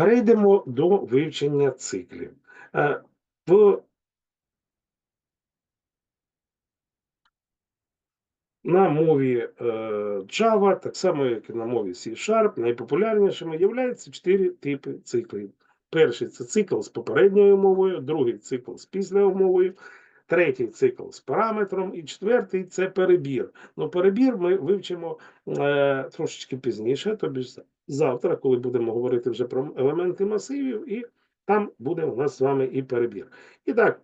Перейдемо до вивчення циклів. Е, В на мові е, Java, так само як і на мові C-Sharp, найпопулярнішими являються чотири типи циклів. Перший це цикл з попередньою мовою, другий цикл з післяумовою, третій цикл з параметром, і четвертий це перебір. Ну, перебір ми вивчимо е, трошечки пізніше, тобі ж завтра, коли будемо говорити вже про елементи масивів, і там буде у нас з вами і перебір. І так,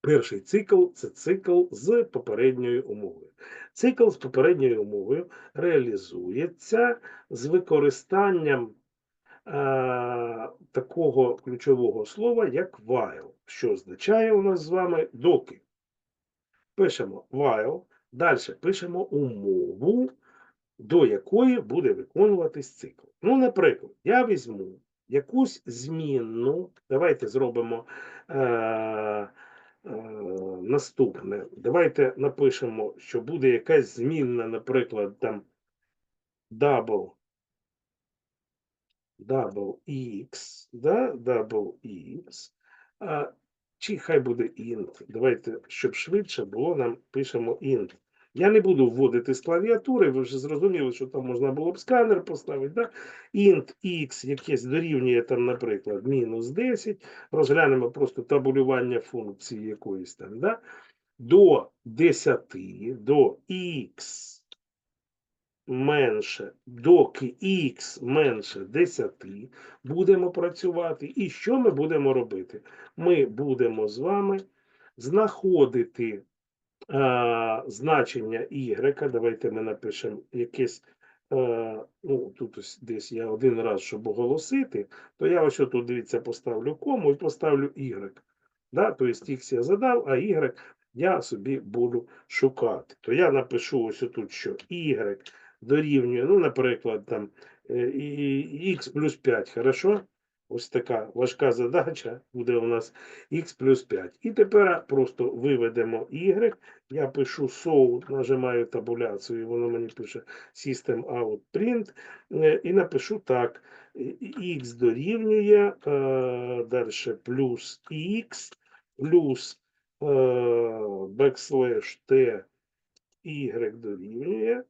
перший цикл це цикл з попередньою умовою. Цикл з попередньою умовою реалізується з використанням е, такого ключового слова, як while, що означає у нас з вами доки. Пишемо while, далі пишемо умову, до якої буде виконуватись цикл. Ну, наприклад, я візьму якусь змінну, давайте зробимо е, е, наступне. Давайте напишемо, що буде якась змінна, наприклад, там double, double x, да, double x, чи хай буде int. Давайте, щоб швидше було, нам пишемо int. Я не буду вводити з клавіатури, ви вже зрозуміли, що там можна було б сканер поставити. Да? int x якесь дорівнює там, наприклад, мінус 10. Розглянемо просто табулювання функції якоїсь там. Да? До 10, до x менше, доки x менше 10, будемо працювати. І що ми будемо робити? Ми будемо з вами знаходити а, значення y. Давайте ми напишемо якесь. е, Ну, тут ось десь я один раз, щоб оголосити, то я ось тут, дивіться, поставлю кому і поставлю y. Да? Тобто x я задав, а y я собі буду шукати. То я напишу ось тут, що y дорівнює, ну, наприклад, там е, х плюс 5, хорошо? Ось така важка задача буде у нас х плюс 5. І тепер просто виведемо y. Я пишу SOUT, нажимаю табуляцію, і воно мені пише System Out Print. е, І напишу так. Х дорівнює е, далі плюс х плюс е, backslash t y дорівнює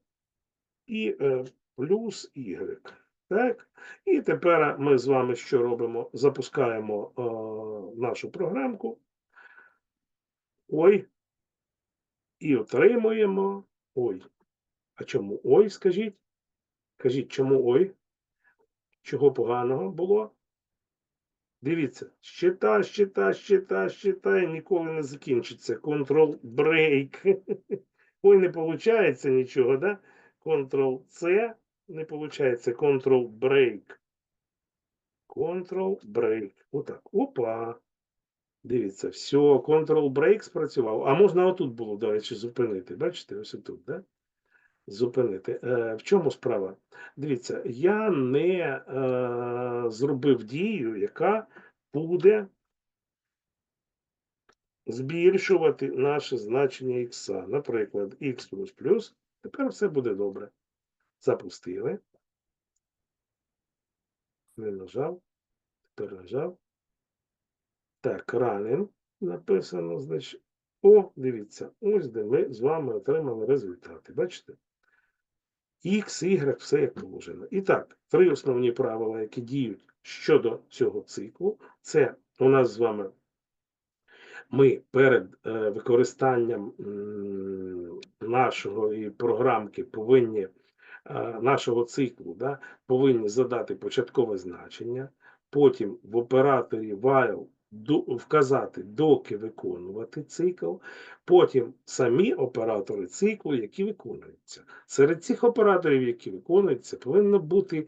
і е, плюс y. Так? І тепер ми з вами що робимо? Запускаємо е, нашу програмку. Ой. І отримуємо. Ой. А чому ой, скажіть? Кажіть, чому ой? Чого поганого було? Дивіться, щита, щита, щита, щита, і ніколи не закінчиться. Control break. Ой, не виходить нічого, да? Ctrl-C, не виходить, Ctrl-Break. Ctrl-Break. Отак. Опа. Дивіться, все, Ctrl-Break спрацював. А можна отут було, до речі, зупинити. Бачите, ось тут, да? Зупинити. Е, в чому справа? Дивіться, я не е, зробив дію, яка буде збільшувати наше значення х. Наприклад, х++. Тепер все буде добре. Запустили. Не нажав. Тепер нажав. Так, running написано, значить. О, дивіться, ось де ми з вами отримали результати. Бачите? X, Y, все як положено. І так, три основні правила, які діють щодо цього циклу, це у нас з вами ми перед е, використанням м, нашої програмки повинні нашого циклу да, повинні задати початкове значення, потім в операторі while вказати, доки виконувати цикл, потім самі оператори циклу, які виконуються. Серед цих операторів, які виконуються, повинно бути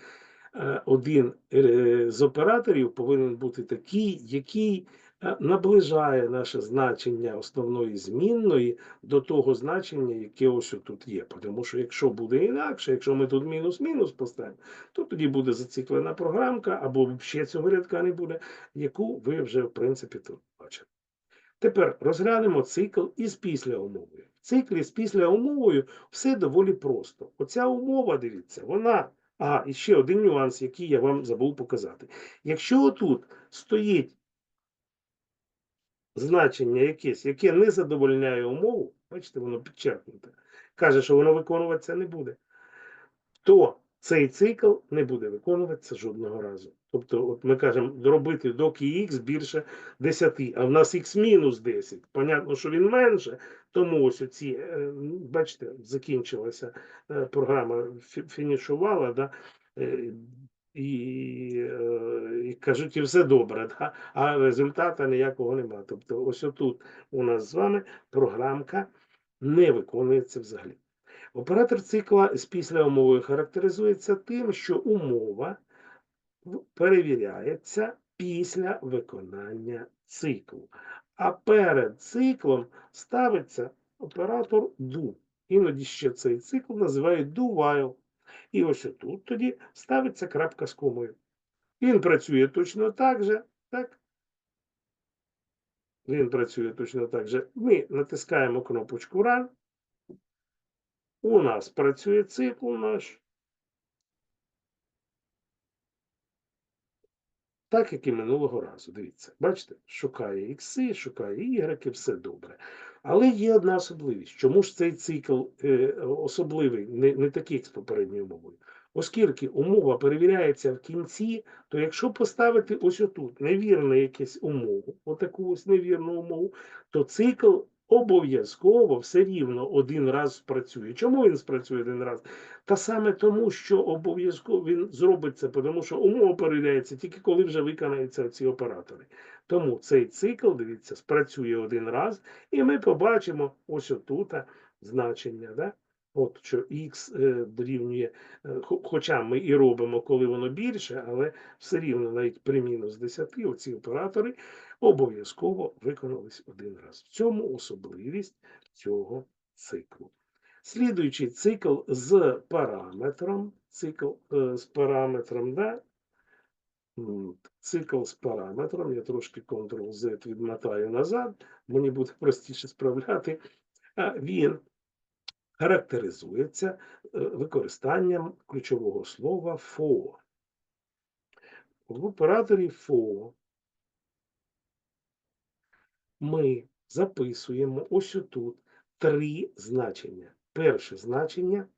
е, один е, з операторів повинен бути такий, який е, наближає наше значення основної змінної до того значення, яке ось тут є. Тому що якщо буде інакше, якщо ми тут мінус-мінус поставимо, то тоді буде зациклена програмка, або ще цього рядка не буде, яку ви вже, в принципі, тут бачите. Тепер розглянемо цикл із післяумовою. В циклі з післяумовою все доволі просто. Оця умова, дивіться, вона А, і ще один нюанс, який я вам забув показати. Якщо отут стоїть значення якесь, яке не задовольняє умову, бачите, воно підчеркнуте, каже, що воно виконуватися не буде, то цей цикл не буде виконуватися жодного разу. Тобто, от ми кажемо, робити доки х більше 10, а в нас х мінус 10. Понятно, що він менше, тому ось оці, е, бачите, закінчилася е, програма, фінішувала, да, е, і, е, і кажуть, і все добре, да? а результату ніякого нема. Тобто, ось отут у нас з вами програмка не виконується взагалі. Оператор цикла з післяумовою характеризується тим, що умова перевіряється після виконання циклу. А перед циклом ставиться оператор do. Іноді ще цей цикл називають do while. І ось тут тоді ставиться крапка з комою. Він працює точно так же, так? Він працює точно так же. Ми натискаємо кнопочку Run. У нас працює цикл наш. Так, як і минулого разу. Дивіться, бачите, шукає ікси, шукає ігреки, все добре. Але є одна особливість. Чому ж цей цикл е, особливий, не, не такий, як з попередньою умовою? Оскільки умова перевіряється в кінці, то якщо поставити ось отут невірну якусь умову, отаку ось невірну умову, то цикл обов'язково все рівно один раз спрацює. Чому він спрацює один раз? Та саме тому, що обов'язково він зробить це, тому що умова перевіряється тільки коли вже виконаються ці оператори. Тому цей цикл, дивіться, спрацює один раз, і ми побачимо ось отут значення. Да? От що х е, дорівнює, е, хоча ми і робимо, коли воно більше, але все рівно навіть при мінус 10 оці оператори обов'язково виконались один раз. В цьому особливість цього циклу. Слідуючий цикл з параметром, цикл е, з параметром, да? Цикл з параметром, я трошки Ctrl-Z відмотаю назад, мені буде простіше справляти. А Він характеризується е, використанням ключового слова for. В операторі for ми записуємо ось отут три значення. Перше значення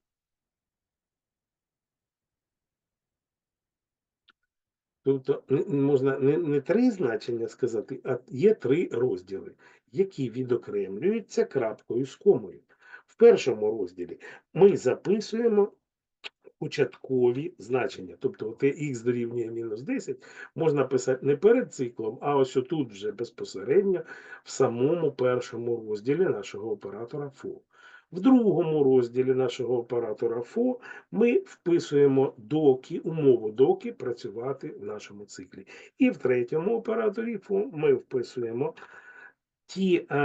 Тобто можна не, не три значення сказати, а є три розділи, які відокремлюються крапкою з комою. Першому розділі ми записуємо початкові значення. Тобто х дорівнює мінус 10 можна писати не перед циклом, а ось отут вже безпосередньо в самому першому розділі нашого оператора FO. В другому розділі нашого оператора FO ми вписуємо доки, умову доки працювати в нашому циклі. І в третьому операторі FO ми вписуємо ті е,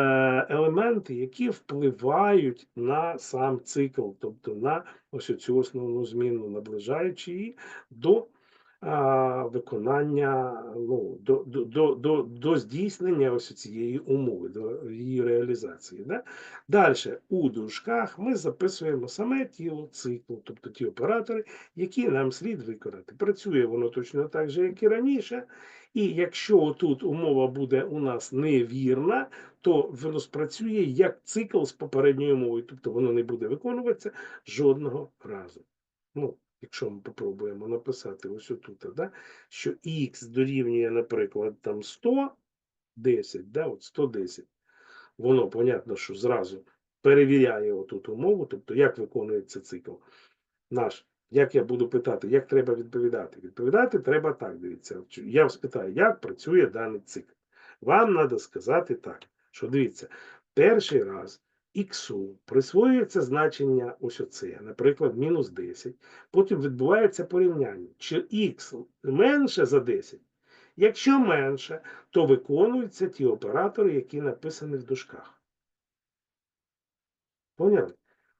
елементи, які впливають на сам цикл, тобто на ось цю основну зміну, наближаючи її до виконання, ну, до, до, до, до, здійснення ось цієї умови, до її реалізації. Да? Далі у дужках ми записуємо саме тіло циклу, тобто ті оператори, які нам слід виконати. Працює воно точно так же, як і раніше. І якщо тут умова буде у нас невірна, то воно спрацює як цикл з попередньою умовою, тобто воно не буде виконуватися жодного разу. Ну, якщо ми попробуємо написати ось отут, да, що х дорівнює, наприклад, там 110, да, от 110, воно, понятно, що зразу перевіряє отут умову, тобто як виконується цикл наш. Як я буду питати, як треба відповідати? Відповідати треба так, дивіться. Я спитаю, як працює даний цикл. Вам треба сказати так, що дивіться, перший раз іксу присвоюється значення ось оце, наприклад, мінус 10. Потім відбувається порівняння. Чи х менше за 10? Якщо менше, то виконуються ті оператори, які написані в дужках. Поняли?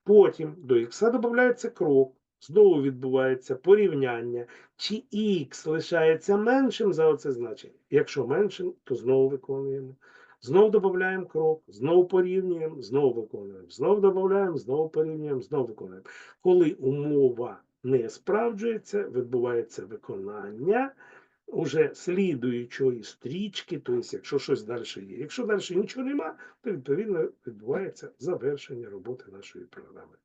Потім до х додається крок. Знову відбувається порівняння, чи х лишається меншим за оце значення. Якщо меншим, то знову виконуємо. Знову додаємо крок, знову порівнюємо, знову виконуємо, знову додаємо, знову порівнюємо, знову виконуємо. Коли умова не справджується, відбувається виконання уже слідуючої стрічки, тобто, якщо щось далі є. Якщо далі нічого нема, то відповідно відбувається завершення роботи нашої програми.